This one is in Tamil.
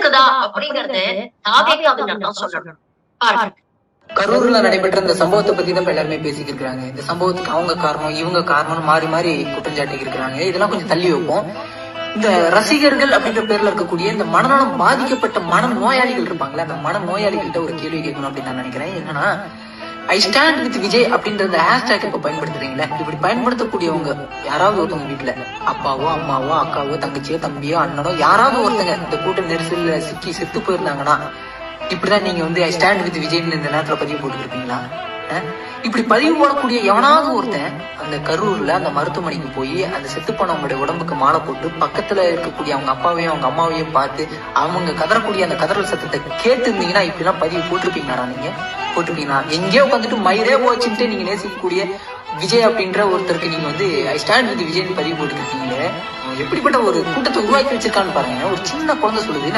இருக்குதா அப்படிங்கறது தாவேக்காவினர் தான் சொல்லணும். பாருங்க. கரூர்ல நடைபெற்ற இந்த சம்பவத்தை பத்தி தான் எல்லாருமே பேசிட்டு இருக்காங்க இந்த சம்பவத்துக்கு அவங்க காரணம் இவங்க காரணம் மாறி மாறி குற்றஞ்சாட்டி இருக்கிறாங்க. இதெல்லாம் கொஞ்சம் தள்ளி வைப்போம். இந்த ரசிகர்கள் அப்படின்ற பேர்ல இருக்கக்கூடிய இந்த மனநலம் பாதிக்கப்பட்ட மன நோயாளிகள் இருப்பாங்களே அந்த மன நோயாளிகள்கிட்ட ஒரு கேள்வி கேட்கணும் அப்படின்னு நான் நினைக்கிறேன். என்னன்னா ஐ ஸ்டாண்ட் வித் விஜய் அப்படின்ற அந்த ஹேஷ்டேக் இப்ப பயன்படுத்துறீங்களே? இப்படி பயன்படுத்தக்கூடியவங்க யாராவது ஒருத்தவங்க வீட்டுல அப்பாவோ அம்மாவோ அக்காவோ தங்கச்சியோ தம்பியோ அண்ணனோ யாராவது ஒருத்தங்க இந்த கூட்ட நெரிசல்ல சிக்கி செத்து போயிருந்தாங்கன்னா இப்படிதான் நீங்க வந்து ஐ ஸ்டாண்ட் வித் விஜய்னு இந்த நேரத்துல பதிவு போட்டுருப்பீங்களா இப்படி பதிவு போடக்கூடிய எவனாவது ஒருத்தன் அந்த கரூர்ல அந்த மருத்துவமனைக்கு போய் அந்த செத்து போனவங்களுடைய உடம்புக்கு மாலை போட்டு பக்கத்துல இருக்கக்கூடிய அவங்க அப்பாவையும் அவங்க அம்மாவையும் பார்த்து அவங்க கதறக்கூடிய அந்த கதறல் சத்தத்தை கேட்டு இருந்தீங்கன்னா இப்படி எல்லாம் பதிவு போட்டிருப்பீங்களா நீங்க? போட்டிருப்பீங்களா? எங்கேயோ உட்காந்துட்டு மயிரே போச்சுட்டு நீங்க நேசிக்கக்கூடிய விஜய் அப்படின்ற ஒருத்தருக்கு நீங்க வந்து ஐ ஸ்டாண்ட் வித் விஜய்னு பதிவு போட்டுருக்கீங்க எப்படிப்பட்ட ஒரு கூட்டத்தை உருவாக்கி வச்சிருக்கான்னு பாருங்க. ஒரு சின்ன குழந்தை சொல்லுது.